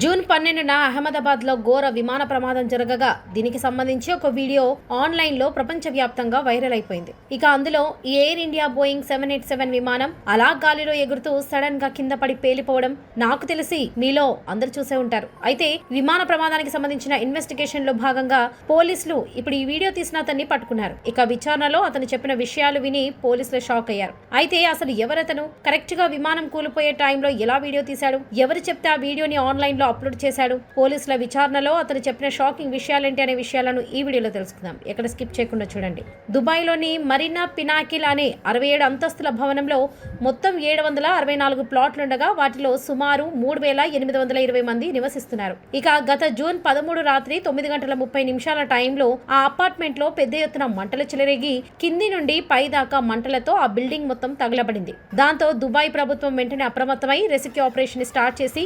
June పన్నెండున అహ్మదాబాద్లో ఘోర విమాన ప్రమాదం జరగగా దీనికి సంబంధించి ఒక వీడియో ఆన్లైన్లో ప్రపంచవ్యాప్తంగా వైరల్ అయిపోయింది. ఇక అందులో ఈ Air India Boeing seven eight seven విమానం అలా గాలిలో ఎగురుతూ సడన్గా కింద పడి పేలిపోవడం నాకు తెలిసి మీలో అందరు చూసే ఉంటారు. అయితే విమాన ప్రమాదానికి సంబంధించిన ఇన్వెస్టిగేషన్లో భాగంగా పోలీసులు ఇప్పుడు ఈ వీడియో తీసిన అతన్ని పట్టుకున్నారు. ఇక విచారణలో అతను చెప్పిన విషయాలు విని పోలీసులు షాక్ అయ్యారు. అయితే అసలు ఎవరతను? కరెక్ట్గా విమానం కూలిపోయే టైంలో ఎలా వీడియో తీశాడు? ఎవరు చెప్తే ఆ వీడియోని ఆన్లైన్ లో అప్లోడ్ చేశాడు. పోలీసుల విచారణలో అతను చెప్పిన షాకింగ్ విషయాలేంటి అనే విషయాలను ఈ వీడియోలో తెలుసుకుందాం. ఎక్కడ స్కిప్ చేయకుండా చూడండి. దుబాయ్లోని మరీనా పినాకిల్ అనే అరవై ఏడు అంతస్తుల భవనంలో మొత్తం ఏడు వందల అరవై నాలుగు ప్లాట్లుండగా వాటిలో సుమారు మూడు వేల ఎనిమిది వందల ఇరవై మంది నివసిస్తున్నారు. ఇక గత జూన్ పదమూడు రాత్రి తొమ్మిది గంటల ముప్పై నిమిషాల టైంలో ఆ అపార్ట్మెంట్లో పెద్ద ఎత్తున మంటలు చెలరేగి కింది నుండి పై దాకా మంటలతో ఆ బిల్డింగ్ మొత్తం తగలబడింది. దాంతో దుబాయ్ ప్రభుత్వం వెంటనే అప్రమత్తమై రెస్క్యూ ఆపరేషన్ స్టార్ట్ చేసి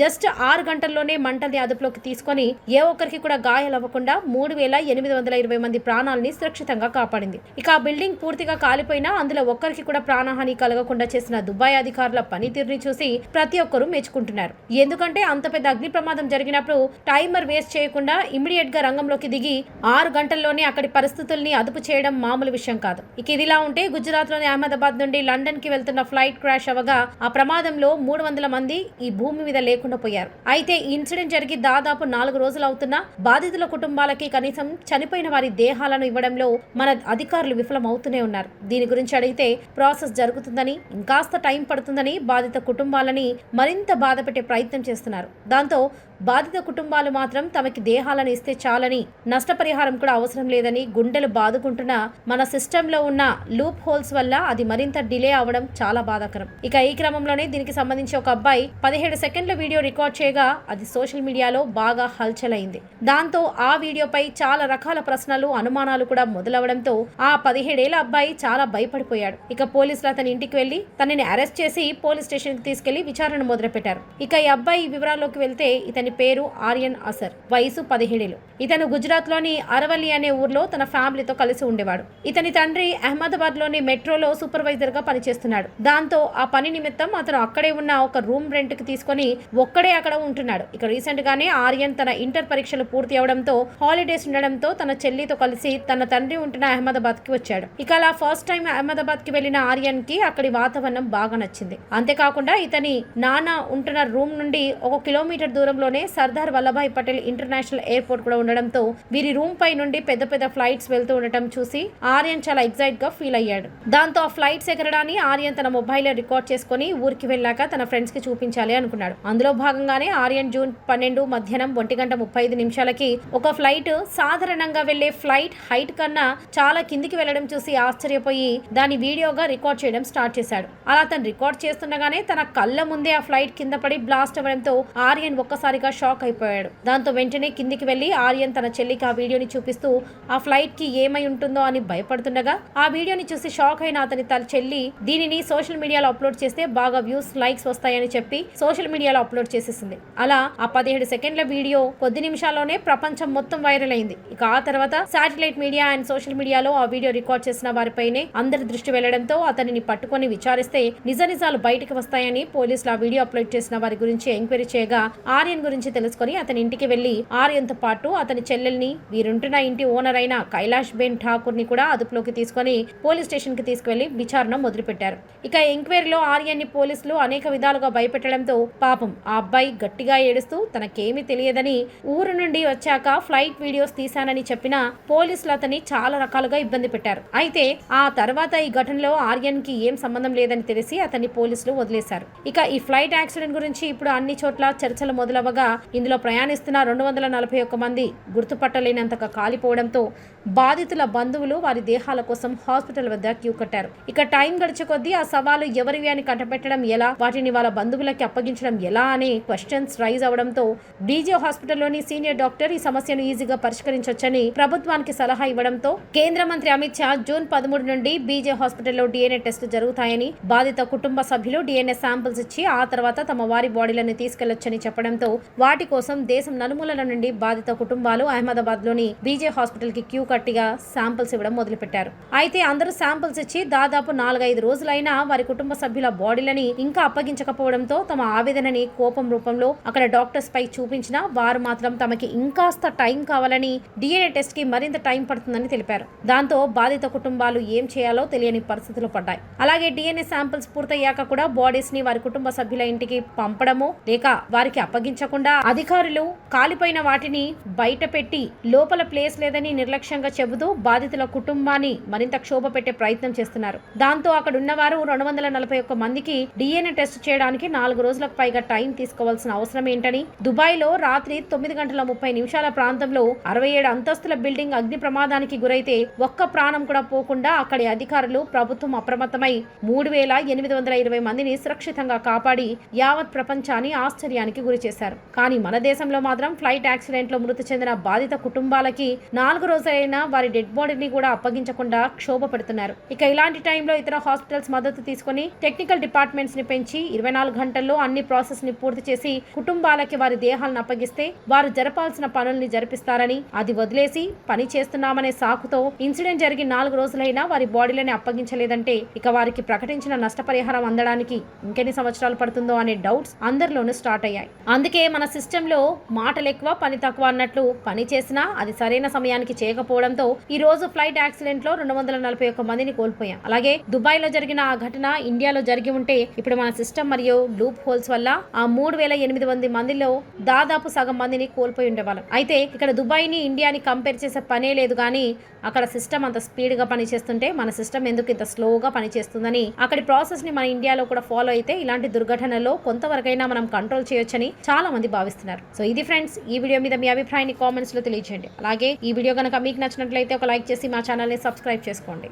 జస్ట్ ఆరు ఆరు గంటల్లోనే మంటల్ని అదుపులోకి తీసుకొని ఏ ఒక్కరికి కూడా గాయాలవ్వకుండా మూడు వేల ఎనిమిది వందల ఇరవై మంది ప్రాణాలని సురక్షితంగా కాపాడింది. ఇక ఆ బిల్డింగ్ పూర్తిగా కాలిపోయినా అందులో ఒక్కరికి కూడా ప్రాణహాని కలగకుండా చేసిన దుబాయ్ అధికారుల పనితీరుని చూసి ప్రతి ఒక్కరూ మెచ్చుకుంటున్నారు. ఎందుకంటే అంత పెద్ద అగ్ని ప్రమాదం జరిగినప్పుడు టైమర్ వేస్ట్ చేయకుండా ఇమీడియట్గా రంగంలోకి దిగి ఆరు గంటల్లోనే అక్కడి పరిస్థితుల్ని అదుపు చేయడం మామూలు విషయం కాదు. ఇక ఇదిలా ఉంటే గుజరాత్లోని అహ్మదాబాద్ నుండి లండన్కి వెళ్తున్న ఫ్లైట్ క్రాష్ అవగా ఆ ప్రమాదంలో మూడు వందల మంది ఈ భూమి మీద లేకుండా పోయారు. అయితే ఈ ఇన్సిడెంట్ జరిగి దాదాపు నాలుగు రోజులు అవుతున్నా బాధితుల కుటుంబాలకి కనీసం చనిపోయిన వారి దేహాలను ఇవ్వడంలో మన అధికారులు విఫలమవుతూనే ఉన్నారు. దీని గురించి అడిగితే ప్రాసెస్ జరుగుతుందని ఇంకాస్త టైం పడుతుందని బాధిత కుటుంబాలని మరింత బాధ పెట్టే ప్రయత్నం చేస్తున్నారు. దాంతో బాధిత కుటుంబాలు మాత్రం తమకి దేహాలను ఇస్తే చాలని నష్టపరిహారం కూడా అవసరం లేదని గుండెలు బాదుకుంటున్న మన సిస్టంలో ఉన్న లూప్ హోల్స్ వల్ల అది మరింత డిలే అవడం చాలా బాధాకరం. ఇక ఈ క్రమంలోనే దీనికి సంబంధించి ఒక అబ్బాయి పదిహేడు సెకండ్ల వీడియో రికార్డ్ చేయగా అది సోషల్ మీడియాలో బాగా హల్చల్ అయింది దాంతో ఆ వీడియోపై చాలా రకాల ప్రశ్నలు అనుమానాలు కూడా మొదలవడంతో ఆ పదిహేడేళ్ళ అబ్బాయి చాలా భయపడిపోయాడు. ఇక పోలీసులు అతని ఇంటికి వెళ్ళి తనని అరెస్ట్ చేసి పోలీస్ స్టేషన్కి తీసుకెళ్ళి విచారణ మొదలుపెట్టారు. ఇక ఈ అబ్బాయి వివరాల్లోకి వెళ్తే ఇతని పేరు ఆర్యన్ అసర్ వయసు పదిహేడేళ్ళు. ఇతను గుజరాత్లోని అరవల్లి అనే ఊర్లో తన ఫ్యామిలీతో కలిసి ఉండేవాడు. ఇతని తండ్రి అహ్మదాబాద్లోని మెట్రోలో సూపర్వైజర్గా పనిచేస్తున్నాడు. దాంతో ఆ పని నిమిత్తం అతను అక్కడే ఉన్న ఒక రూమ్ రెంట్కి తీసుకొని ఒక్కడే అక్కడ ఉంటున్నాడు. ఇక రీసెంట్ గానే ఆర్యన్ తన ఇంటర్ పరీక్షలు పూర్తి అవడంతో హాలిడేస్ ఉండడంతో తన చెల్లితో కలిసి తన తండ్రి ఉంటున్న అహ్మదాబాద్కి వచ్చాడు. ఇక అలా ఫస్ట్ టైం అహ్మదాబాద్కి వెళ్ళిన ఆర్యన్కి అక్కడి వాతావరణం బాగా నచ్చింది. అంతేకాకుండా ఇతని నాన్న ఉంటున్న రూమ్ నుండి ఒక కిలోమీటర్ దూరంలోనే సర్దార్ వల్లభాయ్ పటేల్ ఇంటర్నేషనల్ ఎయిర్పోర్ట్ కూడా ఉండడంతో వీరి రూమ్ పై నుండి పెద్ద పెద్ద ఫ్లైట్స్ వెళ్తూ ఉండటం చూసి ఆర్యన్ చాలా ఎగ్జైట్గా ఫీల్ అయ్యాడు. దాంతో ఆ ఫ్లైట్స్ ఎగరడాన్ని ఆర్యన్ తన మొబైల్ రికార్డ్ చేసుకుని ఊరికి వెళ్ళాక తన ఫ్రెండ్స్కి చూపించాలి అనుకున్నాడు. అందులో భాగంగానే ఆర్యన్ జూన్ పన్నెండు మధ్యాహ్నం ఒంటి గంట ముప్పై ఐదు నిమిషాలకి ఒక ఫ్లైట్ సాధారణంగా వెళ్ళే ఫ్లైట్ హైట్ కన్నా చాలా కిందికి వెళ్ళడం చూసి ఆశ్చర్యపోయి దాని వీడియోగా రికార్డ్ చేయడం స్టార్ట్ చేశాడు. అలా తను రికార్డ్ చేస్తుండగానే తన కళ్ళ ముందే ఆ ఫ్లైట్ కింద పడి బ్లాస్ట్ అవ్వడంతో ఆర్యన్ ఒక్కసారిగా షాక్ అయిపోయాడు. దాంతో వెంటనే కిందికి వెళ్ళి ఆర్యన్ తన చెల్లికి ఆ వీడియోని చూపిస్తూ ఆ ఫ్లైట్కి ఏమై ఉంటుందో? అని భయపడుతుండగా ఆ వీడియోని చూసి షాక్ అయిన అతని తన చెల్లి దీనిని సోషల్ మీడియాలో అప్లోడ్ చేస్తే బాగా వ్యూస్ లైక్స్ వస్తాయని చెప్పి సోషల్ మీడియాలో అప్లోడ్ చేసేసింది. అలా ఆ పదిహేడు సెకండ్ల వీడియో కొద్ది నిమిషాల్లోనే ప్రపంచం మొత్తం వైరల్ అయింది. ఇక ఆ తర్వాత శాటిలైట్ మీడియా అండ్ సోషల్ మీడియాలో ఆ వీడియో రికార్డ్ చేసిన వారిపైనే అందరి దృష్టి వెళ్ళడంతో అతనిని పట్టుకొని విచారిస్తే నిజ నిజాలు బయటకు వస్తాయని పోలీసులు ఆ వీడియో అప్లోడ్ చేసిన వారి గురించి ఎంక్వైరీ చేయగా ఆర్యన్ గురించి తెలుసుకొని అతని ఇంటికి వెళ్ళి ఆర్యన్తో పాటు అతని చెల్లెల్ని వీరుంటున్న ఇంటి ఓనర్ అయిన కైలాష్ బెన్ ఠాకూర్ని కూడా అదుపులోకి తీసుకొని పోలీస్ స్టేషన్కి తీసుకువెళ్ళి విచారణ మొదలుపెట్టారు. ఇక ఎంక్వైరీలో ఆర్యన్ని పోలీసులు అనేక విధాలుగా భయపెట్టడంతో పాపం ఆ అబ్బాయి గట్టిగా ఏడుస్తూ తనకేమీ తెలియదని ఊరు నుండి వచ్చాక ఫ్లైట్ వీడియోస్ తీశానని చెప్పిన పోలీసులు అతన్ని చాలా రకాలుగా ఇబ్బంది పెట్టారు. అయితే ఆ తర్వాత ఈ ఘటనలో ఆర్యన్కి ఏం సంబంధం లేదని తెలిసి అతన్ని పోలీసులు వదిలేశారు. ఇక ఈ ఫ్లైట్ యాక్సిడెంట్ గురించి ఇప్పుడు అన్ని చోట్ల చర్చలు మొదలవగా ఇందులో ప్రయాణిస్తున్న రెండు వందల నలభై ఒక్క మంది గుర్తుపట్టలేనంతగా కాలిపోవడంతో బాధితుల బంధువులు వారి దేహాల కోసం హాస్పిటల్ వద్ద క్యూ కట్టారు. ఇక టైం గడిచే కొద్దీ ఆ సవాలు ఎవరివి అని కట్టబెట్టడం ఎలా? వాటిని వాళ్ళ బంధువులకి అప్పగించడం ఎలా అనే క్వశ్చన్స్ రైజ్ అవడంతో బీజే హాస్పిటల్లోని సీనియర్ డాక్టర్ ఈ సమస్యను ఈజీగా పరిష్కరించొచ్చని ప్రభుత్వానికి సలహా ఇవ్వడంతో కేంద్ర మంత్రి అమిత్ షా జూన్ పదమూడు నుండి బీజే హాస్పిటల్లో డిఎన్ఏ టెస్ట్ జరుగుతాయని బాధిత కుటుంబ సభ్యులు డిఎన్ఏ శాంపిల్స్ ఇచ్చి ఆ తర్వాత తమ వారి బాడీలను తీసుకెళ్ళొచ్చని చెప్పడంతో వాటి కోసం దేశం నలుమూలల నుండి బాధిత కుటుంబాలు అహ్మదాబాద్లోని బీజే హాస్పిటల్కి క్యూ కట్టిగా శాంపిల్స్ ఇవ్వడం మొదలుపెట్టారు. అయితే అందరూ శాంపిల్స్ ఇచ్చి దాదాపు నాలుగైదు రోజులైనా వారి కుటుంబ సభ్యుల బాడీలని ఇంకా అప్పగించకపోవడంతో తమ ఆవేదనని కోపం రూపంలో అక్కడ డాక్టర్స్ పై చూపించిన వారు మాత్రం తమకి ఇంకాస్త టైం కావాలని డిఎన్ఏ టెస్ట్కి మరింత టైం పడుతుందని తెలిపారు. దాంతో బాధిత కుటుంబాలు ఏం చేయాలో తెలియని పరిస్థితులు పడ్డాయి. అలాగే డిఎన్ఏ శాంపిల్స్ పూర్తయ్యాక కూడా బాడీస్ని వారి కుటుంబ సభ్యుల ఇంటికి పంపడము లేక వారికి అప్పగించకుండా అధికారులు కాలిపోయిన వాటిని బయట పెట్టి లోపల ప్లేస్ లేదని నిర్లక్ష్యం నిర్లక్ష్యంగా చెబుతూ బాధితుల కుటుంబాన్ని మరింత క్షోభ పెట్టే ప్రయత్నం చేస్తున్నారు. దాంతో అక్కడ ఉన్నవారు రెండు వందల నలభై ఒక్క మందికి డిఎన్ఏ టెస్ట్ చేయడానికి నాలుగు రోజులకు పైగా టైం తీసుకోవాల్సిన అవసరం ఏంటని దుబాయ్లో రాత్రి తొమ్మిది గంటల ముప్పై నిమిషాల ప్రాంతంలో అరవై ఏడు అంతస్తుల బిల్డింగ్ అగ్ని ప్రమాదానికి గురైతే ఒక్క ప్రాణం కూడా పోకుండా అక్కడి అధికారులు ప్రభుత్వం అప్రమత్తమై మూడు వేల ఎనిమిది వందల ఇరవై మందిని సురక్షితంగా కాపాడి యావత్ ప్రపంచాన్ని ఆశ్చర్యానికి గురి చేశారు. కానీ మన దేశంలో మాత్రం ఫ్లైట్ యాక్సిడెంట్లో మృతి చెందిన బాధిత కుటుంబాలకి నాలుగు రోజులైన వారి డెడ్ బాడీని కూడా అప్పగించకుండా క్షోభ పెడుతున్నారు ఇక ఇలాంటి టైంలో ఇతర హాస్పిటల్స్ మద్దతు తీసుకుని టెక్నికల్ డిపార్ట్మెంట్స్ని పెంచి ఇరవై నాలుగు గంటల్లో అన్ని ప్రాసెస్ని పూర్తి చేసి కుటుంబాలకి వారి దేహాలను అప్పగిస్తే వారు జరపాల్సిన పనుల్ని జరిపిస్తారని అది వదిలేసి పని చేస్తున్నామనే సాకుతో ఇన్సిడెంట్ జరిగి నాలుగు రోజులైనా వారి బాడీలని అప్పగించలేదంటే ఇక వారికి ప్రకటించిన నష్టపరిహారం అందడానికి ఇంకెన్ని సంవత్సరాలు పడుతుందో అనే డౌట్స్ అందరిలోనూ స్టార్ట్ అయ్యాయి. అందుకే మన సిస్టమ్లో మాటలు ఎక్కువ పని తక్కువ అన్నట్లు పని చేసినా అది సరైన సమయానికి చేయకపోవడం చేయకపోవడంతో ఈ రోజు ఫ్లైట్ యాక్సిడెంట్లో రెండు వందల నలభై ఒక్క మందిని కోల్పోయాం. అలాగే దుబాయ్లో జరిగిన ఆ ఘటన ఇండియాలో జరిగి ఉంటే ఇప్పుడు మన సిస్టమ్ మరియు లూప్ హోల్స్ వల్ల ఆ మూడు వేల ఎనిమిది వంద మందిలో దాదాపు సగం మందిని కోల్పోయి ఉండేవాళ్ళం. అయితే ఇక్కడ దుబాయ్ని ఇండియాని కంపేర్ చేసే పనే లేదు కానీ అక్కడ సిస్టమ్ అంత స్పీడ్గా పనిచేస్తుంటే మన సిస్టమ్ ఎందుకు ఇంత స్లోగా పనిచేస్తుందని అక్కడి ప్రాసెస్ని మన ఇండియాలో కూడా ఫాలో అయితే ఇలాంటి దుర్ఘటనలో కొంతవరకైనా మనం కంట్రోల్ చేయొచ్చని చాలా మంది భావిస్తున్నారు. సో ఇది ఫ్రెండ్స్ ఈ వీడియో మీద మీ అభిప్రాయాన్ని కామెంట్స్లో తెలియజేయండి అలాగే ఈ వీడియో కనుక మీకు నచ్చినట్లయితే ఒక లైక్ చేసి మా ఛానల్ని సబ్స్క్రైబ్ చేసుకోండి.